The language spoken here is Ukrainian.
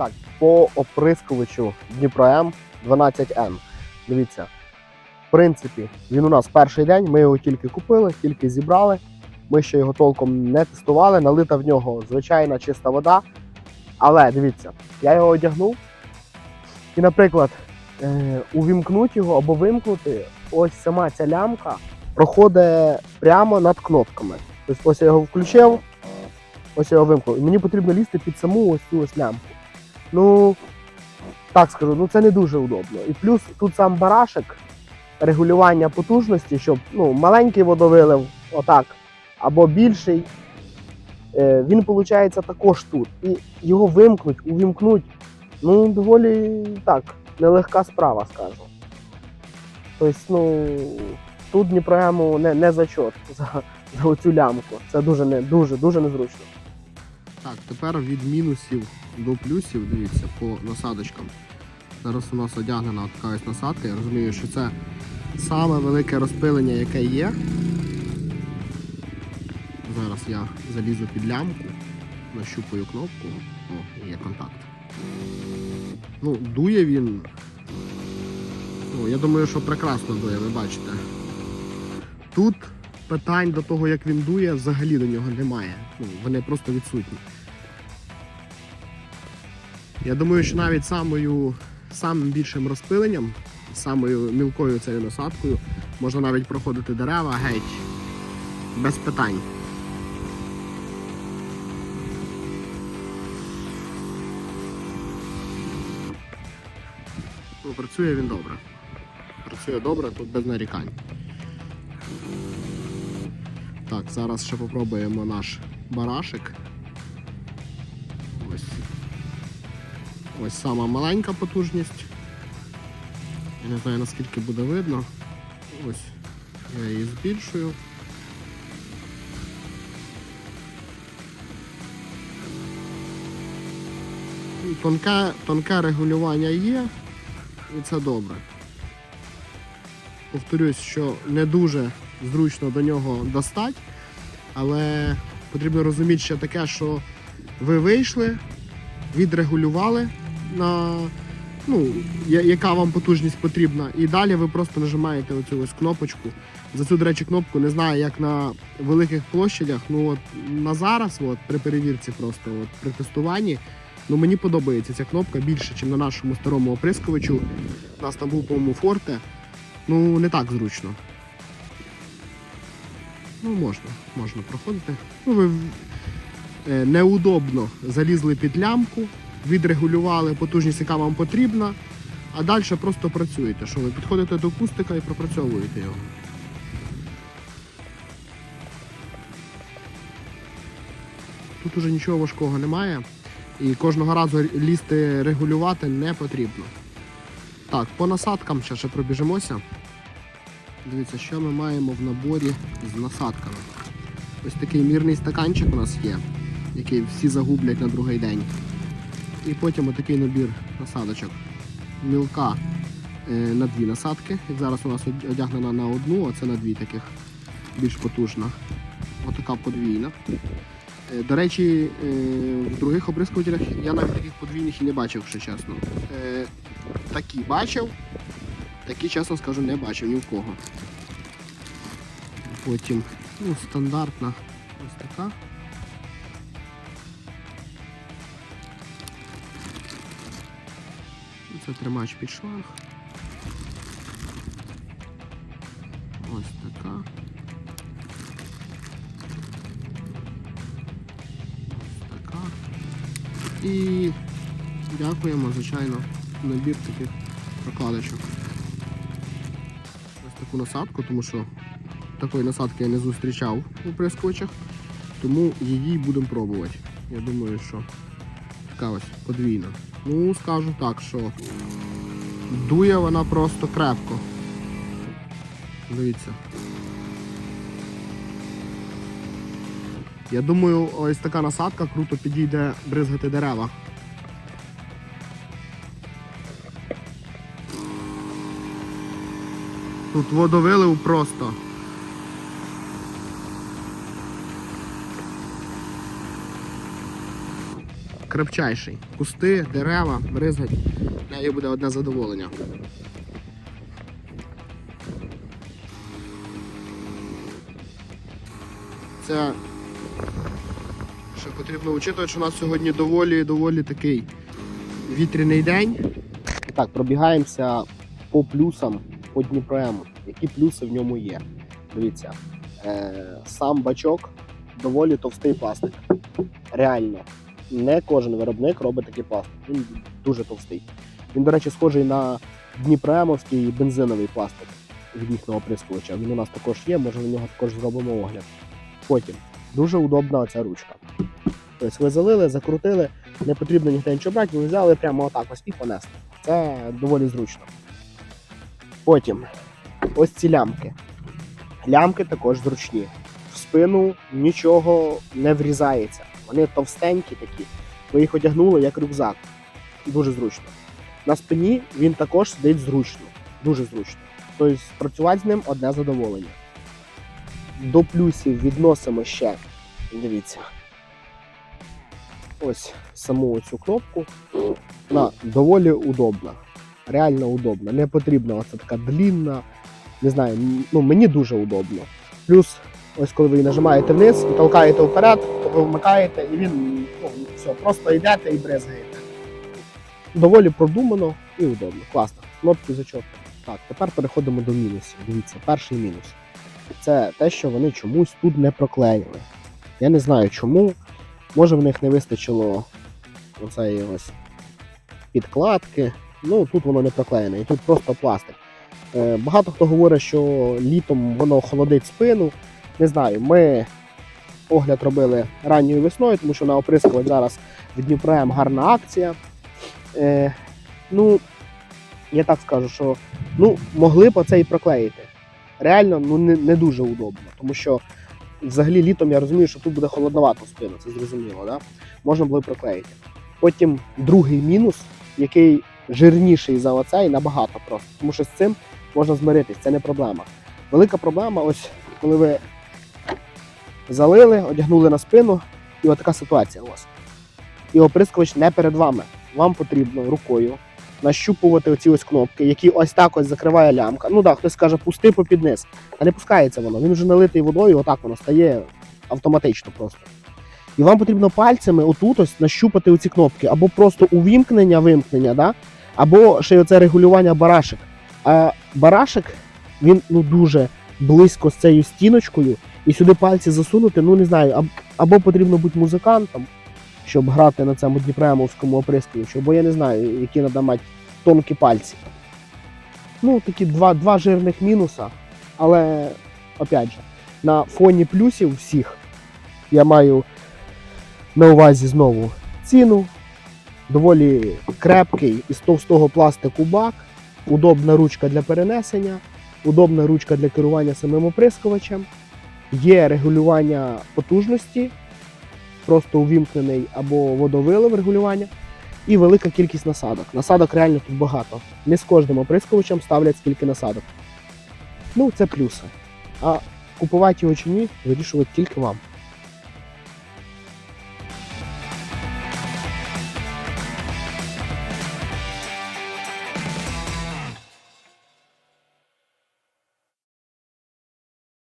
Так, по оприскувачу Дніпро М 12Н. Дивіться. В принципі, він у нас перший день, ми його тільки купили, тільки зібрали. Ми ще його толком не тестували, налита в нього звичайна чиста вода. Але дивіться, я його одягнув. І, наприклад, е, увімкнути його або вимкнути, ось сама ця лямка проходить прямо над кнопками. Тобто ось я його включив, ось я його вимкнув. І мені потрібно лізти під саму ось цю ось лямку. Ну, так скажу, ну це не дуже удобно. І плюс тут сам барашек, регулювання потужності, щоб ну, маленький водовилив, отак, або більший. Е, він, виходить, також тут. І його вимкнуть, увімкнуть, ну, доволі так, нелегка справа, скажу. Тобто, ну, тут Дніпроему не, не зачот за, за оцю лямку. Це дуже не дуже, дуже незручно. Так, тепер від мінусів до плюсів, дивіться, по насадочкам. Зараз у нас одягнена така ось насадка. Я розумію, що це саме велике розпилення, яке є. Зараз я залізу під лямку, нащупаю кнопку. О, є контакт. Ну, дує він. Ну, я думаю, що прекрасно дує, ви бачите. Тут питань до того, як він дує, взагалі до нього немає. Ну, вони просто відсутні. Я думаю, що навіть самою, самим більшим розпиленням, самою мілкою цією насадкою, можна навіть проходити дерева геть без питань. Ну, працює він добре. Працює добре, тут без нарікань. Так, зараз ще попробуємо наш барашек. Ось. Ось сама маленька потужність. Я не знаю наскільки буде видно. Ось я її збільшую. Тонке, тонке регулювання є, і це добре. Повторюсь, що не дуже зручно до нього достати, але потрібно розуміти ще таке, що ви вийшли, відрегулювали на ну, яка вам потужність потрібна, і далі ви просто нажимаєте оцю ось кнопочку. За цю, до речі, кнопку не знаю, як на великих площадях. Ну от на зараз, от, при перевірці, просто от, при тестуванні, ну мені подобається ця кнопка більше, ніж на нашому старому оприскувачу. У нас там був, по-моєму, форте. Ну, не так зручно. Ну, можна, можна проходити. Ну, ви е, неудобно залізли під лямку, відрегулювали потужність, яка вам потрібна, а далі просто працюєте. Що ви підходите до кустика і пропрацьовуєте його. Тут уже нічого важкого немає. І кожного разу лізти регулювати не потрібно. Так, по насадкам ще, ще пробіжимося. Дивіться, що ми маємо в наборі з насадками. Ось такий мірний стаканчик у нас є, який всі загублять на другий день. І потім отакий набір насадочок. Мілка е, на дві насадки. Як зараз у нас одягнена на одну, а це на дві таких більш потужна. Отака подвійна. Е, До речі, е, в других оприскувателях я навіть таких подвійних і не бачив, якщо чесно. Такі бачив, такі, чесно скажу, не бачив ні в кого. Потім ну, стандартна ось така. Це тримач під шланг. Ось така. Ось така. І дякуємо, звичайно, набір таких прокладочок. Ось таку насадку, тому що такої насадки я не зустрічав у прискочах, тому її будемо пробувати. Я думаю, що така ось подвійна. Ну, скажу так, що дує вона просто крепко. Дивіться. Я думаю, ось така насадка круто підійде бризгати дерева. Тут водовилив просто. крепчайший. Кусти, дерева, бризгать. Нею буде одне задоволення. Це ще потрібно учитувати, що у нас сьогодні доволі доволі такий вітряний день. Так, пробігаємося по плюсам по Дніпроему. Які плюси в ньому є? Дивіться, е, сам бачок доволі товстий пластик. Реально, не кожен виробник робить такий пластик. Він дуже товстий. Він, до речі, схожий на Дніпроемовський бензиновий пластик від їхнього оприскувача. Він у нас також є, може на нього також зробимо огляд. Потім дуже удобна оця ручка. Тобто ви залили, закрутили, не потрібно ніде нічого брати, ви взяли прямо отак ось і понесли. Це доволі зручно. Потім ось ці лямки. Лямки також зручні. В спину нічого не врізається. Вони товстенькі такі. Ви їх одягнули як рюкзак. Дуже зручно. На спині він також сидить зручно. Дуже зручно. Тобто працювати з ним одне задоволення. До плюсів відносимо ще. Дивіться. Ось саму цю кнопку. Вона доволі удобна. Реально удобна. Не потрібна оця така длінна. Не знаю, ну мені дуже удобно. Плюс, ось коли ви нажимаєте вниз і толкаєте вперед, то ви вмикаєте і він ну, все, просто йдете і брезгаєте. Доволі продумано і удобно. Класно. Кнопки зачетні. Так, тепер переходимо до мінусів. Дивіться, перший мінус. Це те, що вони чомусь тут не проклеїли. Я не знаю чому. Може в них не вистачило оцеї ось підкладки. Ну тут воно не проклеєне, і тут просто пластик. Е, багато хто говорить, що літом воно холодить спину. Не знаю, ми огляд робили ранньою весною, тому що на оприскувач зараз від Дніпром гарна акція. Е, ну, я так скажу, що ну, могли б оце і проклеїти. Реально ну, не, не дуже удобно, тому що взагалі літом я розумію, що тут буде холодновато спина, це зрозуміло, да? можна було і проклеїти. Потім другий мінус, який жирніший за оцей, набагато просто. Тому що з цим можна змиритись, це не проблема. Велика проблема, ось коли ви залили, одягнули на спину, і от така ситуація у вас. І оприскувач не перед вами. Вам потрібно рукою нащупувати оці ось кнопки, які ось так ось закриває лямка. Ну так, хтось каже, пусти попід низ. Та не пускається воно. Він вже налитий водою, отак воно стає автоматично просто. І вам потрібно пальцями отут ось нащупати оці кнопки, або просто увімкнення, вимкнення, да? Або ще й оце регулювання барашек. А барашек він ну дуже близько з цією стіночкою, і сюди пальці засунути, ну не знаю, аб- або потрібно бути музикантом, щоб грати на цьому дніпремовському оприскувачі, або я не знаю, які треба мати тонкі пальці. Ну, такі два, два жирних мінуса, але опять же, на фоні плюсів всіх я маю на увазі знову ціну, доволі крепкий із товстого пластику бак, удобна ручка для перенесення, удобна ручка для керування самим оприскувачем, є регулювання потужності, просто увімкнений або водовилив регулювання, і велика кількість насадок. Насадок реально тут багато. Не з кожним оприскувачем ставлять скільки насадок. Ну, це плюси. А купувати його чи ні, вирішувати тільки вам.